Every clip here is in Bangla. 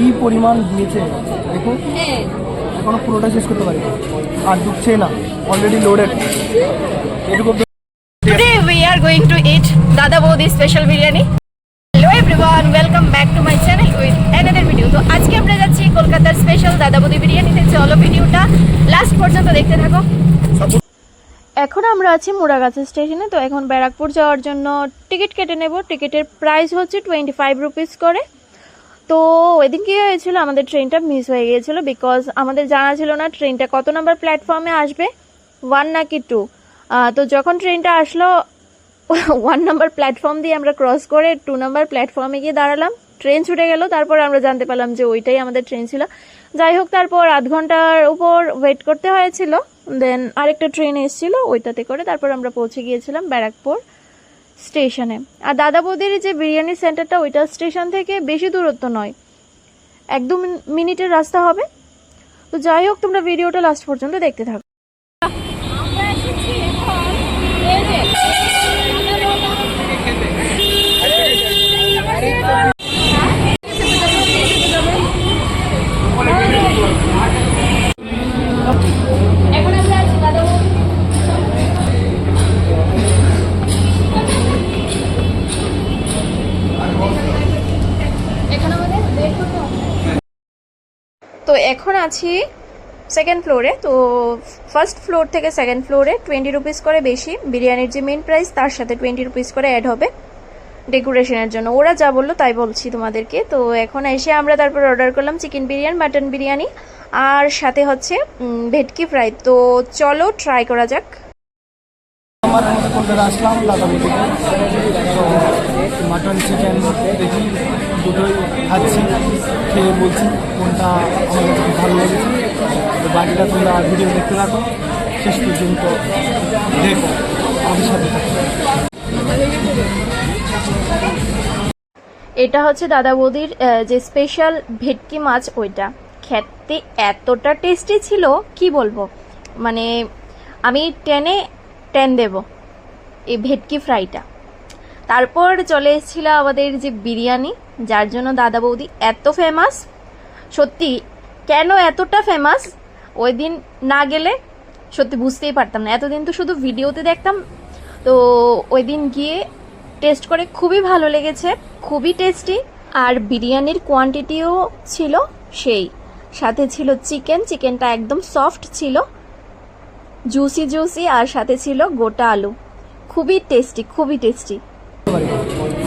কি পরিমাণ দিয়েছে? দেখো এখনও পুরোটা শেষ করতে পারি আর ঢুকছে না। অলরেডি লোডেড এটুকু Today we are going to eat Dada Bodhi special biryani. Hello everyone, welcome back to my channel with another video. তো আজকে আমরা যাচ্ছি কলকাতার স্পেশাল দাদা বৌদি বিরিয়ানিতে চলো ভিডিওটা লাস্ট পর্যন্ত দেখতে থাকো। এখন আমরা আছি মুড়াগাছা স্টেশনে। তো এখন ব্যারাকপুর যাওয়ার জন্য টিকিট কেটে নেব। টিকিটের প্রাইস হচ্ছে টোয়েন্টি ফাইভ রুপিস করে। তো ওইদিন কী হয়েছিল? আমাদের ট্রেনটা মিস হয়ে গিয়েছিল বিকজ আমাদের জানা ছিল না ট্রেনটা কত নাম্বার প্ল্যাটফর্মে আসবে? ওয়ান নাকি টু তো যখন ট্রেনটা আসলো ওয়ান নাম্বার প্ল্যাটফর্ম দিয়ে আমরা ক্রস করে টু নাম্বার প্ল্যাটফর্মে গিয়ে দাঁড়ালাম। ট্রেন ছুটে গেল, তারপর আমরা জানতে পারলাম যে ওইটাই আমাদের ট্রেন ছিল। যাই হোক, তারপর আধ ঘণ্টার উপর ওয়েট করতে হয়েছিল। দেন আরেকটা ট্রেন এসেছিল, ওইটাতে করে তারপর আমরা পৌঁছে গিয়েছিলাম ব্যারাকপুর। স্টেশনে। আর দাদা বৌদির যে বিরিয়ানি সেন্টারটা, ওইটা স্টেশন থেকে বেশি দূরত্ব নয়। এক দু মিনিটের রাস্তা হবে। তো যাই হোক, তোমরা ভিডিওটা লাস্ট পর্যন্ত দেখতে থাকো। তো এখন আছি সেকেন্ড ফ্লোরে তো ফার্স্ট ফ্লোর থেকে সেকেন্ড ফ্লোরে টোয়েন্টি রুপিস করে বেশি। বিরিয়ানির যে মেন প্রাইস তার সাথে টোয়েন্টি রুপিস করে অ্যাড হবে ডেকোরেশনের জন্য। ওরা যা বলল তাই বলছি তোমাদেরকে। তো এখন এসে আমরা তারপর অর্ডার করলাম চিকেন বিরিয়ানি মাটন বিরিয়ানি, আর সাথে হচ্ছে ভেটকি ফ্রাই তো চলো ট্রাই করা যাক। আমার আসলাম মাটন চিকেন দেখি দুটোই খাচ্ছি, খেয়ে বলছি কোনটা আমার খুব ভালো লেগেছে। তো বাকিটা তোমরা ভিডিও দেখতে থাকো, শেষ পর্যন্ত দেখো, আমাদের সাথে এটা হচ্ছে দাদা বৌদির যে স্পেশাল ভেটকি মাছ, ওইটা। খেতে এতটা টেস্টি ছিল, কি বলব? মানে আমি টেনে, টেন দেব, এই ভেটকি ফ্রাইটা তারপর চলে এসেছিল আমাদের যে বিরিয়ানি, যার জন্য দাদা বৌদি এত ফেমাস সত্যি, কেন এতটা ফেমাস ওই দিন না গেলে সত্যি বুঝতেই পারতাম না। এতদিন তো শুধু ভিডিওতে দেখতাম। তো ওই দিন গিয়ে টেস্ট করে খুবই ভালো লেগেছে, খুবই টেস্টি আর বিরিয়ানির কোয়ান্টিটিও ছিল সেই। সাথে ছিল চিকেন চিকেনটা একদম সফট ছিল। জুসি জুসি আর সাথে ছিল গোটা আলু। খুবই টেস্টি খুবই টেস্টি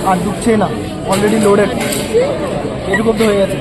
আর ঢুকছে না অলরেডি লোডেড এরকম তো হয়ে গেছে।